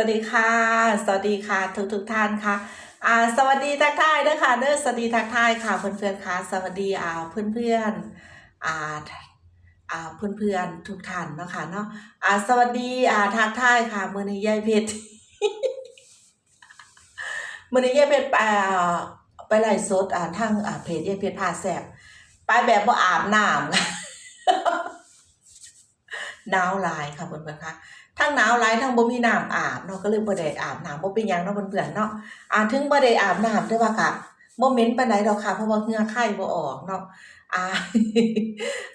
วัสดีค่ะ สวัสดีค่ะทุกทุกท่านค่ะอ่าสวัสดีทักทายเด้อค่ะเด้อสวัสดีทักทายค่ะเพื่อนๆค่ะ สวัสดีอ่าเพื่อนๆอ่าอ่าเพื่อนๆทุกท่านเนาะค่ะเนาะอ่าสวัสดีอ่าทักทายค่ะมื้อนี้ยายเพชรมื้อนี้ยายเพชรไปไปไลฟ์สดอ่าทางอ่าเพจยายเพชรพาแซ่บไปแบบบ่อาบน้ำ หนาวหลายค่ะเพื่อนๆค่ะทั้งหนาวหลายทั้งบ่มีน้ำอาบเนาะก็เลยบ่ได้อาบน้ำบ่เป็นหยังเนาะเพื่อนๆเนาะอ่าถึงบ่ได้อาบน้ำแต่ว่าก็บ่เหม็นปานใดดอกค่ะเพราะว่าเหงื่อไข้บ่ออกเนาะอ่า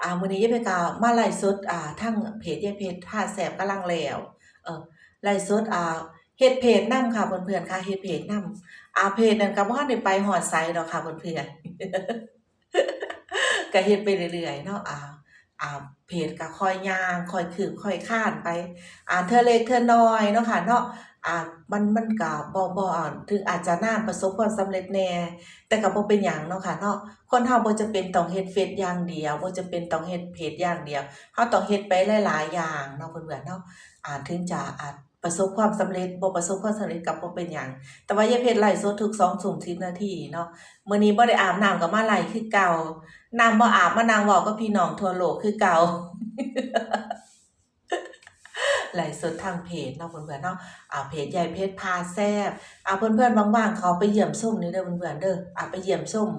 อ่ามื้อนี้ยายเพก็มาไลฟ์สดอ่าทางเพจยายเพชรท่าแซ่บกำลังแล้วเออไลฟ์สดอ่าเฮ็ดเพจนำค่ะเพื่อนๆค่ะเฮ็ดเพจนำอ่าเพจนั้นก็บ่ทันได้ไปฮอดไสดอกค่ะเพื่อนๆก็เฮ็ดไปเรื่อยๆเนาะอ่า อ่าเพจก็ค่อยย่างค่อยคืบค่อยคลานไปอ่าเธอเล็กเธอน้อยเนาะค่ะเนาะอ่ามันมันก็บ่บ่อ่ถึงอาจจะนานประสบความสำเร็จแน่แต่ก็บ่เป็นหยังเนาะค่ะเนาะคนเฮาบ่จะเป็นต้องเฮ็ดเฟซอย่างเดียวบ่จะเป็นต้องเฮ็ดเพจอย่างเดียวเฮาต้องเฮ็ดไปหลายๆอย่างเนาะเพื่อนๆเนาะอ่าถึงจะอาจ ประสบความสำเร็จบ่ประสบความสำเร็จก็บ่เป็นหยังแต่ว่ายายเพชรไลฟ์สดทุก2ทุ่ม10นาทีเนาะมื้อนี้บ่ได้อาบน้ำก็มาไลฟ์คือเก่าน้ำบ่อาบมานั่งเว้ากับพี่น้องทั่วโลกคือเก่าไลฟ์สดทางเพจเนาะเพื่อนๆเนาะอ่าเพจยายเพชรพาแซ่บอ่าเพื่อนๆว่างๆเขาไปเยี่ยมส้มนี่เด้อเพื่อนๆเด้ออ่าไปเยี่ยมส้ม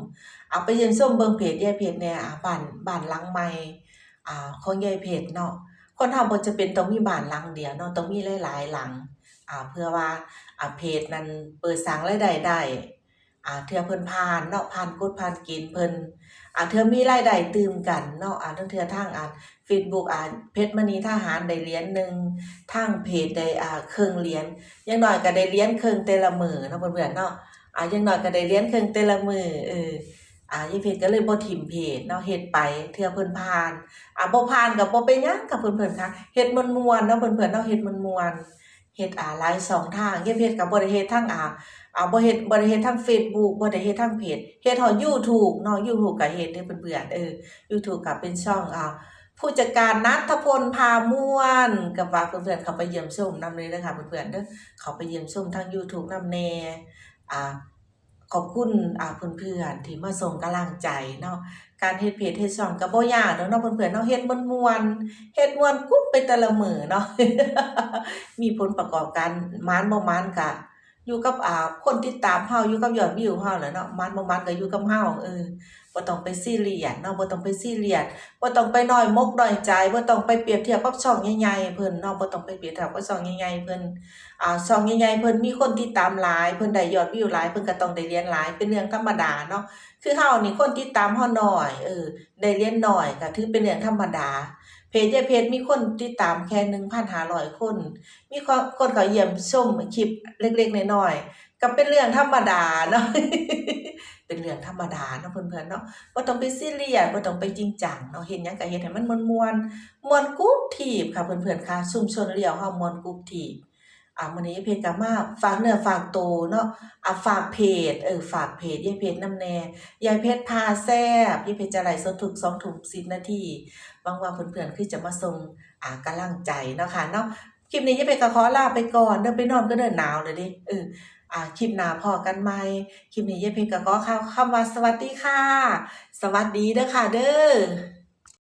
อ่าไปเยี่ยมส้มเบิ่งเพจยายเพชรแหน่อ่าบ้านบ้านหลังใหม่อ่าของยายเพชรเนาะ คนเฮาบ่จะเป็นต้องมีบ้านหลังเดียวเนาะต้องมีหลายๆหลังอ่าเพื่อว่าอ่าเพจนั้นเปิดสร้างรายได้ได้อ่าเทื่อเพิ่นผ่านเนาะผ่านกฎผ่านเกณฑ์เพิ่นอ่าเทื่อมีรายได้ตื่มกันเนาะอ่าเทื่อทางอ่า Facebook อ่าเพชรมณีทหารได้เหรียญหนึ่งทางเพจได้อ่าเครึ่องเหรียญอย่างน้อยก็ได้เหรียญครึ่องแต่ละมื้อเนาะเพื่อนๆเนาะอ่าอย่างน้อยก็ได้เหรียญครึ่องแต่ละมื้อเออ อ่ายายเพชรก็เลยบ่ทิ่มเพจเนาะเฮ็ดไปเทื่อเพิ่นผ่านอ่าบ่ผ่านก็บ่เป็นหยังค่ะเพิ่นค่ะเฮ็ดม่วนๆเนาะเพิ่นๆเนาะเฮ็ดม่วนๆเฮ็ดอ่าหลายช่องทางยายเพชรก็บ่ได้เฮ็ดทางอ่าอ่าบ่เฮ็ดบ่ได้เฮ็ดทาง Facebook บ่ได้เฮ็ดทางเพจเฮ็ดฮอด YouTube เนาะ YouTube ก็เฮ็ดเด้อเพื่อนๆเออ YouTube ก็เป็นช่องอ่าผู้จัดการนัทพลพาม่วนกับว่าเพื่อนๆเขาไปเยี่ยมชมนำเลยนะคะเพื่อนๆเด้อเขาไปเยี่ยมชมทาง YouTube นำแน่อ่า ขอบคุณอ่าเพื่อนๆที่มาส่งกำลังใจเนาะการเฮ็ดเพจเฮ็ดช่องก็บ่ยากเนาะเพื่อนๆเนาะเฮ็ดม่วนๆเฮ็ดมวนกุ๊บไปแต่ละมือเนาะมีผลประกอบการมานบ่มานก็อยู่กับอ่าคนติดตามเฮาอยู่กับยอดวิวเฮาแหละเนาะมานบ่มานก็อยู่กับเฮาเออ บ่ต้องไปซีเรียสเนาะบ่ต้องไปซีเรียสบ่ต้องไปน้อยมกน้อยใจบ่ต้องไปเปรียบเทียบกับช่องใหญ่ๆเพิ่นเนาะบ่ต้องไปเปรียบเทียบกับช่องใหญ่ๆเพิ่นอ่าช่องใหญ่ๆเพิ่นมีคนติดตามหลายเพิ่นได้ยอดวิวหลายเพิ่นก็ต้องได้เรียญหลายเป็นเรื่องธรรมดาเนาะคือเฮานี่คนติดตามเฮาน้อยเออได้เรียญน้อยก็ถือเป็นเรื่องธรรมดาเพจเพจมีคนติดตามแค่1,500คน มีคนคนเขาเยี่ยมชมคลิปเล็กๆน้อยๆก็เป็นเรื่องธรรมดาเนาะ เป็นเรื่องธรรมดาเนาะเพื่อนๆเนาะบ่ต้องไปซีเรียสบ่ต้องไปจริงจังเนาะเฮ็ดหยังก็เฮ็ดให้มันม่วนๆมวนกรุบกริบค่ะเพื่อนๆค่ะชุมชนเลียวเฮามวนกรุบกริบอ่ามื้อนี้ยายเพชรก็มาฝากเนื้อฝากตัวเนาะอ่าฝากเพจเออฝากเพจยายเพชรนำแน่ยายเพชรพาแซ่บยายเพชรจะไลฟ์สดทุก2ทุ่ม10นาทีหวังว่าเพื่อนๆคือจะมาส่งอ่ากำลังใจเนาะค่ะเนาะคลิปนี้ยายเพชรก็ขอลาไปก่อนเด้อไปนอนก็เด้อหนาวเลยด้เออ อ่าคลิปหน้าพ่อกันใหม่คลิปนี้ยายเพชรก็ขอคำคำว่าสวัสดีค่ะ สวัสดีเด้อค่ะเด้อ